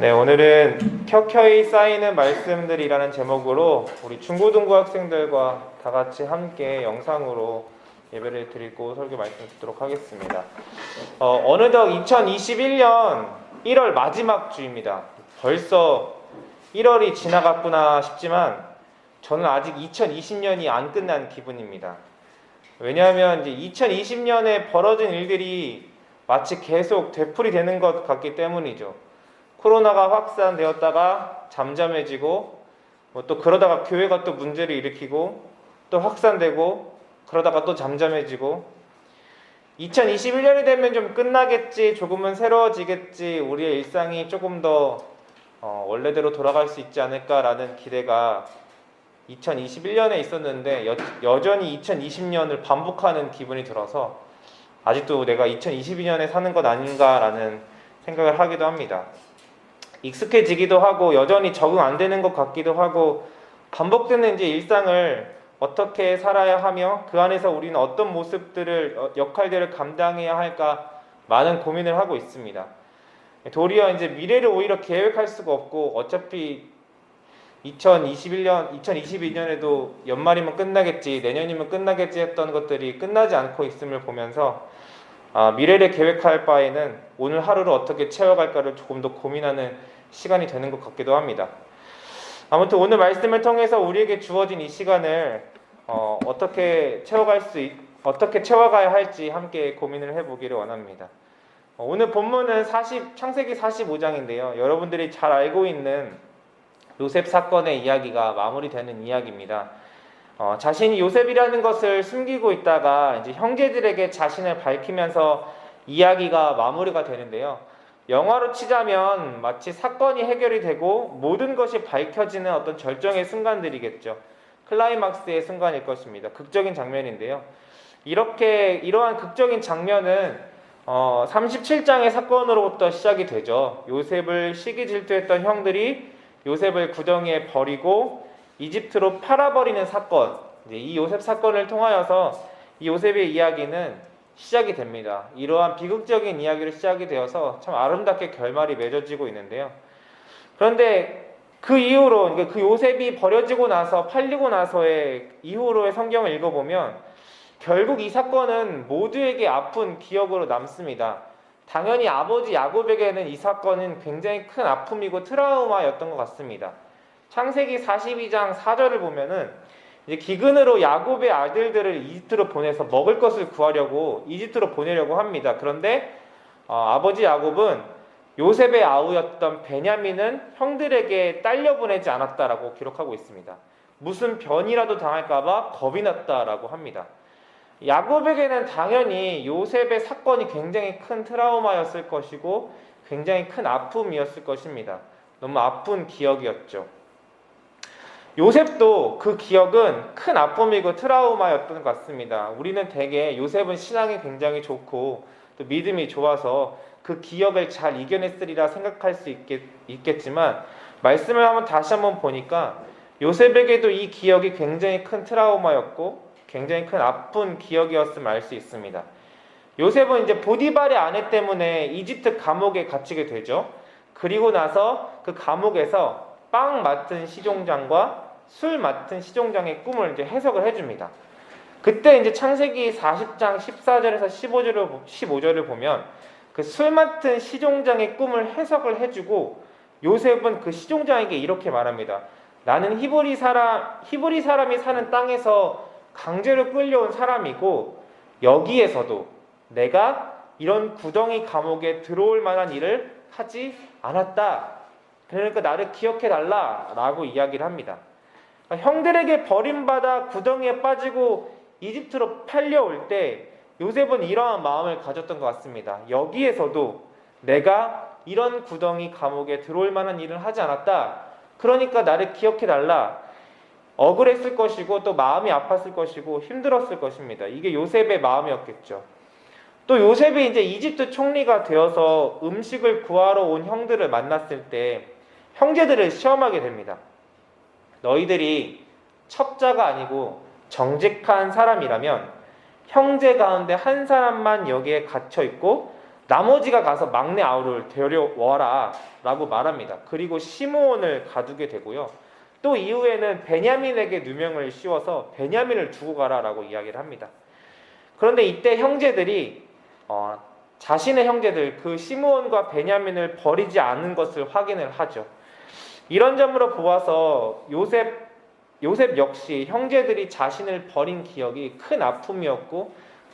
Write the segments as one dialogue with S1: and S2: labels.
S1: 네, 오늘은 켜켜이 쌓이는 말씀들이라는 제목으로 우리 중고등부 학생들과 다 같이 함께 영상으로 예배를 드리고 설교 말씀 듣도록 하겠습니다. 어, 어느덧 2021년 1월 마지막 주입니다. 벌써 1월이 지나갔구나 싶지만 저는 아직 2020년이 안 끝난 기분입니다. 왜냐하면 이제 2020년에 벌어진 일들이 마치 계속 되풀이 되는 것 같기 때문이죠. 코로나가 확산되었다가 잠잠해지고 뭐 또 그러다가 교회가 또 문제를 일으키고 또 확산되고 그러다가 또 잠잠해지고 2021년이 되면 좀 끝나겠지 조금은 새로워지겠지 우리의 일상이 조금 더 어, 원래대로 돌아갈 수 있지 않을까라는 기대가 2021년에 있었는데 여, 여전히 2020년을 반복하는 기분이 들어서 아직도 내가 2022년에 사는 것 아닌가라는 생각을 하기도 합니다. 익숙해지기도 하고 여전히 적응 안 되는 것 같기도 하고 반복되는 이제 일상을 어떻게 살아야 하며 그 안에서 우리는 어떤 모습들을 어, 역할들을 감당해야 할까 많은 고민을 하고 있습니다. 도리어 이제 미래를 오히려 계획할 수가 없고 어차피 2021년, 2022년에도 연말이면 끝나겠지, 내년이면 끝나겠지 했던 것들이 끝나지 않고 있음을 보면서 아, 미래를 계획할 바에는 오늘 하루를 어떻게 채워갈까를 조금 더 고민하는 시간이 되는 것 같기도 합니다. 아무튼 오늘 말씀을 통해서 우리에게 주어진 이 시간을 어, 어떻게 채워갈 수 있, 어떻게 채워가야 할지 함께 고민을 해보기를 원합니다. 어, 오늘 본문은 40, 창세기 45장인데요. 여러분들이 잘 알고 있는 요셉 사건의 이야기가 마무리되는 이야기입니다. 어, 자신이 요셉이라는 것을 숨기고 있다가 이제 형제들에게 자신을 밝히면서 이야기가 마무리가 되는데요. 영화로 치자면 마치 사건이 해결이 되고 모든 것이 밝혀지는 어떤 절정의 순간들이겠죠. 클라이막스의 순간일 것입니다. 극적인 장면인데요. 이렇게 이러한 극적인 장면은 어, 37장의 사건으로부터 시작이 되죠. 요셉을 시기 질투했던 형들이 요셉을 구덩이에 버리고 이집트로 팔아버리는 사건. 이 요셉 사건을 통하여서 이 요셉의 이야기는 시작이 됩니다. 이러한 비극적인 이야기로 시작이 되어서 참 아름답게 결말이 맺어지고 있는데요. 그런데 그 이후로 그 요셉이 버려지고 나서 팔리고 나서의 이후로의 성경을 읽어보면 결국 이 사건은 모두에게 아픈 기억으로 남습니다. 당연히 아버지 야곱에게는 이 사건은 굉장히 큰 아픔이고 트라우마였던 것 같습니다. 창세기 42장 4절을 보면은 이제 기근으로 야곱의 아들들을 이집트로 보내서 먹을 것을 구하려고 이집트로 보내려고 합니다. 그런데 어, 아버지 야곱은 요셉의 아우였던 베냐민은 형들에게 딸려 보내지 않았다라고 기록하고 있습니다. 무슨 변이라도 당할까봐 겁이 났다라고 합니다. 야곱에게는 당연히 요셉의 사건이 굉장히 큰 트라우마였을 것이고 굉장히 큰 아픔이었을 것입니다. 너무 아픈 기억이었죠. 요셉도 그 기억은 큰 아픔이고 트라우마였던 것 같습니다. 우리는 대개 요셉은 신앙이 굉장히 좋고 또 믿음이 좋아서 그 기억을 잘 이겨냈으리라 생각할 수 있겠, 있겠지만 말씀을 한번 다시 한번 보니까 요셉에게도 이 기억이 굉장히 큰 트라우마였고 굉장히 큰 아픈 기억이었음을 알 수 있습니다. 요셉은 이제 보디발의 아내 때문에 이집트 감옥에 갇히게 되죠. 그리고 나서 그 감옥에서 빵 맡은 시종장과 술 맡은 시종장의 꿈을 이제 해석을 해줍니다. 그때 이제 창세기 40장 14절에서 15절을, 15절을 보면 그 술 맡은 시종장의 꿈을 해석을 해주고 요셉은 그 시종장에게 이렇게 말합니다. 나는 히브리 사람, 히브리 사람이 사는 땅에서 강제로 끌려온 사람이고 여기에서도 내가 이런 구덩이 감옥에 들어올 만한 일을 하지 않았다. 그러니까 나를 기억해 달라라고 이야기를 합니다. 형들에게 버림받아 구덩이에 빠지고 이집트로 팔려올 때 요셉은 이러한 마음을 가졌던 것 같습니다. 여기에서도 내가 이런 구덩이 감옥에 들어올 만한 일을 하지 않았다. 그러니까 나를 기억해 달라. 억울했을 것이고 또 마음이 아팠을 것이고 힘들었을 것입니다. 이게 요셉의 마음이었겠죠. 또 요셉이 이제 이집트 총리가 되어서 음식을 구하러 온 형들을 만났을 때 형제들을 시험하게 됩니다. 너희들이 첩자가 아니고 정직한 사람이라면 형제 가운데 한 사람만 여기에 갇혀 있고 나머지가 가서 막내 아우를 데려와라 라고 말합니다. 그리고 시므온을 가두게 되고요. 또 이후에는 베냐민에게 누명을 씌워서 베냐민을 두고 가라 라고 이야기를 합니다. 그런데 이때 형제들이 어, 자신의 형제들 그 시므온과 베냐민을 버리지 않은 것을 확인을 하죠. 이런 점으로 보아서 요셉 요셉 역시 형제들이 자신을 버린 기억이 큰 아픔이었고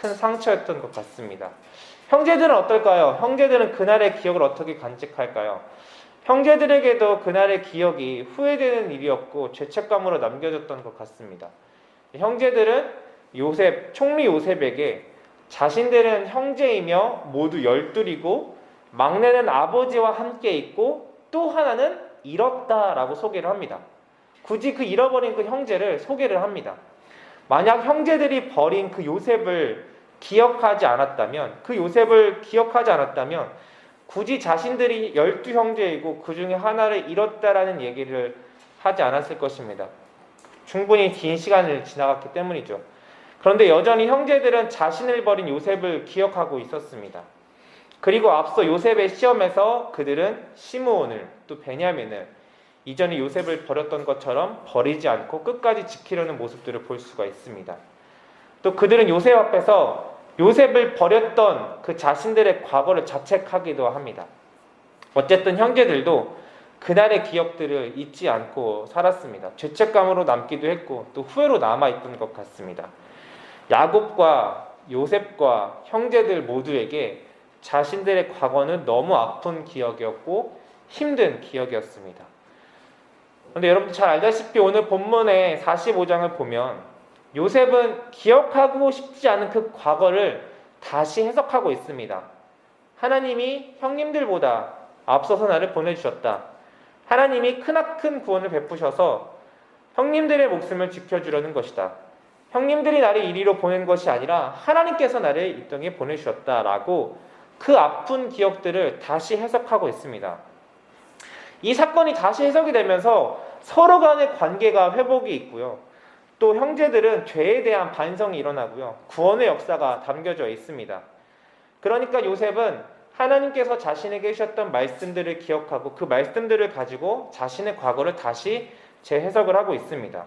S1: 큰 상처였던 것 같습니다. 형제들은 어떨까요? 형제들은 그날의 기억을 어떻게 간직할까요? 형제들에게도 그날의 기억이 후회되는 일이었고 죄책감으로 남겨졌던 것 같습니다. 형제들은 요셉, 총리 요셉에게 자신들은 형제이며 모두 열둘이고 막내는 아버지와 함께 있고 또 하나는 잃었다라고 소개를 합니다. 굳이 그 잃어버린 그 형제를 소개를 합니다. 만약 형제들이 버린 그 요셉을 기억하지 않았다면 그 요셉을 기억하지 않았다면 굳이 자신들이 열두 형제이고 그 중에 하나를 잃었다라는 얘기를 하지 않았을 것입니다. 충분히 긴 시간을 지나갔기 때문이죠. 그런데 여전히 형제들은 자신을 버린 요셉을 기억하고 있었습니다. 그리고 앞서 요셉의 시험에서 그들은 시므온을 또 베냐민을 이전에 요셉을 버렸던 것처럼 버리지 않고 끝까지 지키려는 모습들을 볼 수가 있습니다. 또 그들은 요셉 앞에서 요셉을 버렸던 그 자신들의 과거를 자책하기도 합니다. 어쨌든 형제들도 그날의 기억들을 잊지 않고 살았습니다. 죄책감으로 남기도 했고 또 후회로 남아 있던 것 같습니다. 야곱과 요셉과 형제들 모두에게 자신들의 과거는 너무 아픈 기억이었고 힘든 기억이었습니다. 그런데 여러분들 잘 알다시피 오늘 본문의 45장을 보면 요셉은 기억하고 싶지 않은 그 과거를 다시 해석하고 있습니다. 하나님이 형님들보다 앞서서 나를 보내주셨다. 하나님이 크나큰 구원을 베푸셔서 형님들의 목숨을 지켜주려는 것이다. 형님들이 나를 이리로 보낸 것이 아니라 하나님께서 나를 이 땅에 보내주셨다라고 그 아픈 기억들을 다시 해석하고 있습니다. 이 사건이 다시 해석이 되면서 서로 간의 관계가 회복이 있고요. 또 형제들은 죄에 대한 반성이 일어나고요. 구원의 역사가 담겨져 있습니다. 그러니까 요셉은 하나님께서 자신에게 주셨던 말씀들을 기억하고 그 말씀들을 가지고 자신의 과거를 다시 재해석을 하고 있습니다.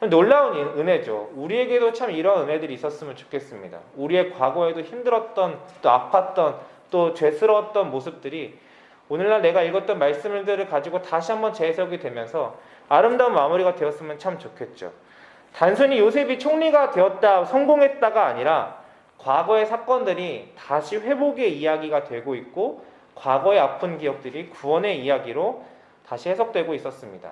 S1: 놀라운 은혜죠. 우리에게도 참 이런 은혜들이 있었으면 좋겠습니다. 우리의 과거에도 힘들었던 또 아팠던 또 죄스러웠던 모습들이 오늘날 내가 읽었던 말씀들을 가지고 다시 한번 재해석이 되면서 아름다운 마무리가 되었으면 참 좋겠죠. 단순히 요셉이 총리가 되었다, 성공했다가 아니라 과거의 사건들이 다시 회복의 이야기가 되고 있고 과거의 아픈 기억들이 구원의 이야기로 다시 해석되고 있었습니다.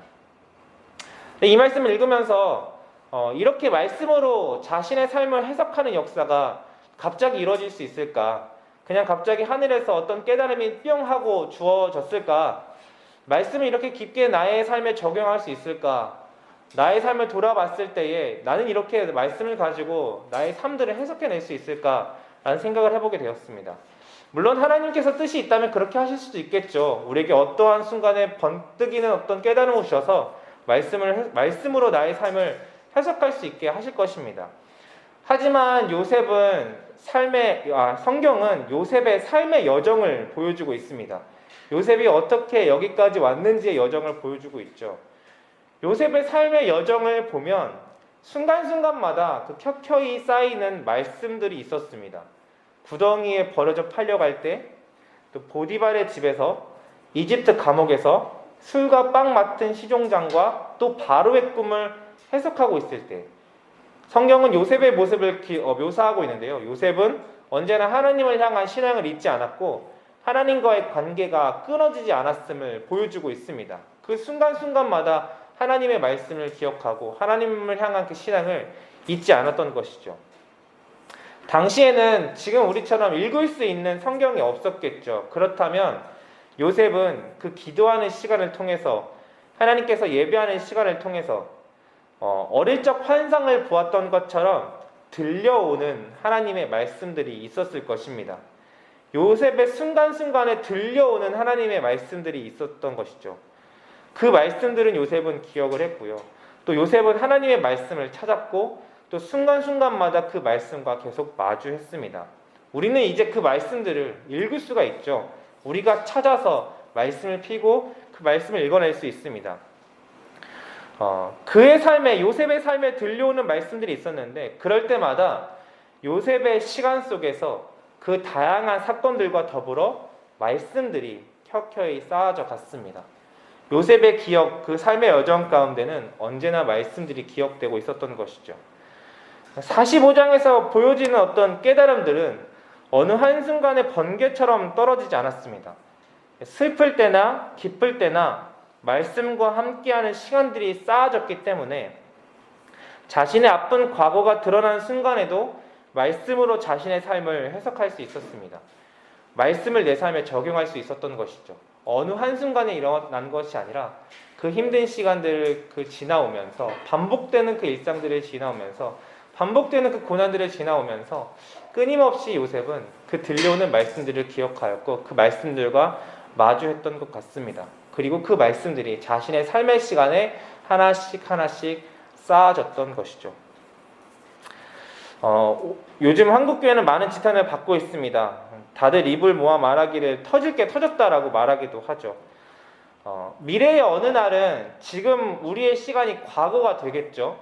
S1: 이 말씀을 읽으면서 어, 이렇게 말씀으로 자신의 삶을 해석하는 역사가 갑자기 이루어질 수 있을까? 그냥 갑자기 하늘에서 어떤 깨달음이 뿅 하고 주어졌을까? 말씀을 이렇게 깊게 나의 삶에 적용할 수 있을까? 나의 삶을 돌아봤을 때에 나는 이렇게 말씀을 가지고 나의 삶들을 해석해낼 수 있을까 라는 생각을 해보게 되었습니다. 물론 하나님께서 뜻이 있다면 그렇게 하실 수도 있겠죠. 우리에게 어떠한 순간에 번뜩이는 어떤 깨달음을 주셔서 말씀을 말씀으로 나의 삶을 해석할 수 있게 하실 것입니다. 하지만 요셉은 삶의 아, 성경은 요셉의 삶의 여정을 보여주고 있습니다. 요셉이 어떻게 여기까지 왔는지의 여정을 보여주고 있죠. 요셉의 삶의 여정을 보면 순간순간마다 그 켜켜이 쌓이는 말씀들이 있었습니다. 구덩이에 버려져 팔려갈 때, 또 보디발의 집에서, 이집트 감옥에서 술과 빵 맡은 시종장과 또 바로의 꿈을 해석하고 있을 때, 성경은 요셉의 모습을 어, 묘사하고 있는데요. 요셉은 언제나 하나님을 향한 신앙을 잊지 않았고, 하나님과의 관계가 끊어지지 않았음을 보여주고 있습니다. 그 순간순간마다 하나님의 말씀을 기억하고 하나님을 향한 그 신앙을 잊지 않았던 것이죠. 당시에는 지금 우리처럼 읽을 수 있는 성경이 없었겠죠. 그렇다면 요셉은 그 기도하는 시간을 통해서 하나님께서 예배하는 시간을 통해서 어, 어릴 적 환상을 보았던 것처럼 들려오는 하나님의 말씀들이 있었을 것입니다. 요셉의 순간순간에 들려오는 하나님의 말씀들이 있었던 것이죠. 그 말씀들은 요셉은 기억을 했고요. 또 요셉은 하나님의 말씀을 찾았고 또 순간순간마다 그 말씀과 계속 마주했습니다. 우리는 이제 그 말씀들을 읽을 수가 있죠. 우리가 찾아서 말씀을 피고 그 말씀을 읽어낼 수 있습니다. 어, 그의 삶에 요셉의 삶에 들려오는 말씀들이 있었는데 그럴 때마다 요셉의 시간 속에서 그 다양한 사건들과 더불어 말씀들이 켜켜이 쌓아져 갔습니다. 요셉의 기억, 그 삶의 여정 가운데는 언제나 말씀들이 기억되고 있었던 것이죠. 45장에서 보여지는 어떤 깨달음들은 어느 한순간에 번개처럼 떨어지지 않았습니다. 슬플 때나 기쁠 때나 말씀과 함께하는 시간들이 쌓아졌기 때문에 자신의 아픈 과거가 드러난 순간에도 말씀으로 자신의 삶을 해석할 수 있었습니다. 말씀을 내 삶에 적용할 수 있었던 것이죠. 어느 한순간에 일어난 것이 아니라 그 힘든 시간들을 그 지나오면서 반복되는 그 일상들을 지나오면서 반복되는 그 고난들을 지나오면서 끊임없이 요셉은 그 들려오는 말씀들을 기억하였고 그 말씀들과 마주했던 것 같습니다. 그리고 그 말씀들이 자신의 삶의 시간에 하나씩 하나씩 쌓아졌던 것이죠. 어, 요즘 한국 교회는 많은 지탄을 받고 있습니다. 다들 입을 모아 말하기를 터질 게 터졌다라고 말하기도 하죠. 어, 미래의 어느 날은 지금 우리의 시간이 과거가 되겠죠.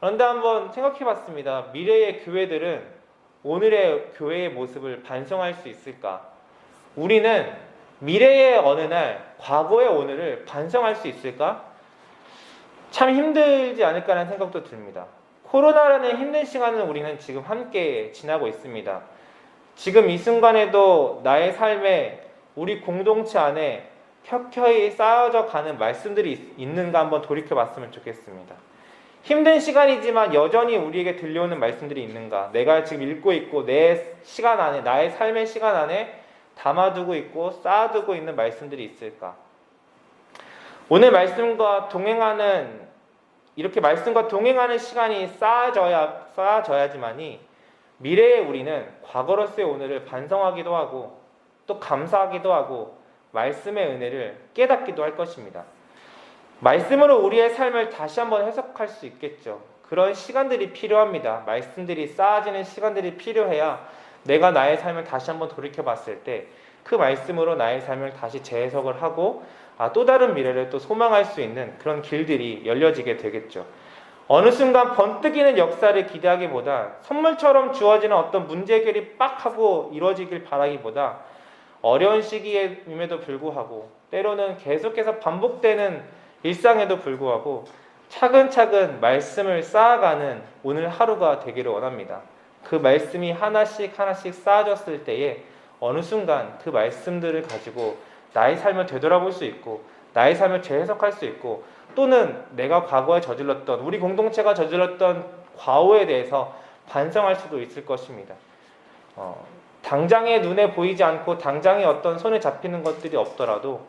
S1: 그런데 한번 생각해 봤습니다. 미래의 교회들은 오늘의 교회의 모습을 반성할 수 있을까? 우리는 미래의 어느 날, 과거의 오늘을 반성할 수 있을까? 참 힘들지 않을까라는 생각도 듭니다. 코로나라는 힘든 시간을 우리는 지금 함께 지나고 있습니다. 지금 이 순간에도 나의 삶에 우리 공동체 안에 켜켜이 쌓여져 가는 말씀들이 있는가 한번 돌이켜 봤으면 좋겠습니다. 힘든 시간이지만 여전히 우리에게 들려오는 말씀들이 있는가? 내가 지금 읽고 있고 내 시간 안에, 나의 삶의 시간 안에 담아두고 있고 쌓아두고 있는 말씀들이 있을까? 오늘 말씀과 동행하는 이렇게 말씀과 동행하는 시간이 쌓아져야 쌓아져야지만이 미래의 우리는 과거로서의 오늘을 반성하기도 하고 또 감사하기도 하고 말씀의 은혜를 깨닫기도 할 것입니다. 말씀으로 우리의 삶을 다시 한번 해석할 수 있겠죠. 그런 시간들이 필요합니다. 말씀들이 쌓아지는 시간들이 필요해야 내가 나의 삶을 다시 한번 돌이켜 봤을 때 그 말씀으로 나의 삶을 다시 재해석을 하고 아, 또 다른 미래를 또 소망할 수 있는 그런 길들이 열려지게 되겠죠. 어느 순간 번뜩이는 역사를 기대하기보다 선물처럼 주어지는 어떤 문제 해결이 빡 하고 이루어지길 바라기보다 어려운 시기임에도 불구하고 때로는 계속해서 반복되는 일상에도 불구하고 차근차근 말씀을 쌓아가는 오늘 하루가 되기를 원합니다. 그 말씀이 하나씩 하나씩 쌓아졌을 때에 어느 순간 그 말씀들을 가지고 나의 삶을 되돌아볼 수 있고 나의 삶을 재해석할 수 있고 또는 내가 과거에 저질렀던 우리 공동체가 저질렀던 과오에 대해서 반성할 수도 있을 것입니다. 어, 당장의 눈에 보이지 않고 당장에 어떤 손에 잡히는 것들이 없더라도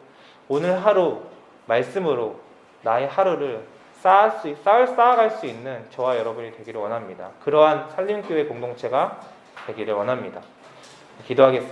S1: 오늘 하루 말씀으로 나의 하루를 쌓을 수, 쌓을, 쌓아갈 수 있는 저와 여러분이 되기를 원합니다. 그러한 살림교회 공동체가 되기를 원합니다. 기도하겠습니다.